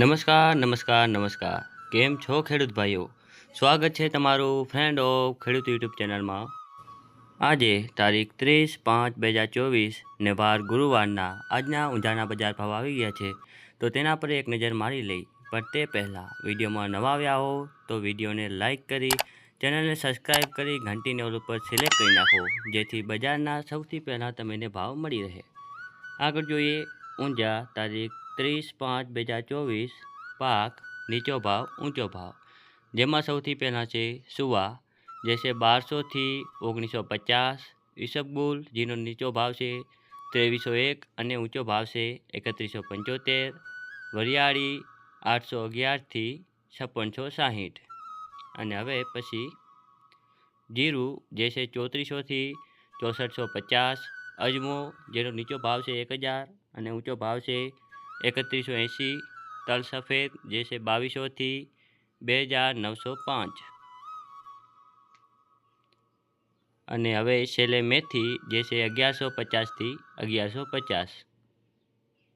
નમસ્કાર નમસ્કાર નમસ્કાર. કેમ છો ખેડૂત ભાઈઓ? સ્વાગત છે તમારું ફ્રેન્ડ ઓફ ખેડૂત યુટ્યુબ ચેનલમાં. આજે તારીખ ત્રીસ પાંચ બે હજાર ચોવીસ ને વાર ગુરુવારના આજના ઊંઝાના બજાર ભાવ આવી ગયા છે. તો તેના પર એક નજર મારી લઈ. પણ તે પહેલાં વિડીયોમાં નવા આવ્યા હો તો વિડીયોને લાઇક કરી, ચેનલને સબસ્ક્રાઈબ કરી ઘંટીને ઓલ ઉપર સિલેક્ટ કરી નાખો, જેથી બજારના સૌથી પહેલાં તમને ભાવ મળી રહે. આગળ જોઈએ ઊંઝા તારીખ ત્રીસ પાંચ બે હજાર ચોવીસ પાક નીચો ભાવ, ઊંચો ભાવ. જેમાં સૌથી પહેલાં છે સુવા જે છે બારસોથી ઓગણીસો પચાસ ઈસબગુલ જેનો નીચો ભાવ છે ત્રેવીસો એક અને ઊંચો ભાવ છે એકત્રીસો પંચોતેર, વરિયાળી આઠસો અગિયારથી છપ્પનસો સાહીઠ. અને હવે પછી જીરું જે છે ચોત્રીસોથી ચોસઠસો પચાસ, અજમો, જેનો નીચો ભાવ છે એક હજાર અને ઊંચો ભાવ છે એકત્રીસો એંસી તલ સફેદ, જે છે બાવીસોથી બે હજાર નવસો પાંચ. અને હવે છેલ્લે મેથી, જે છે અગિયારસો પચાસથી અગિયારસો પચાસ.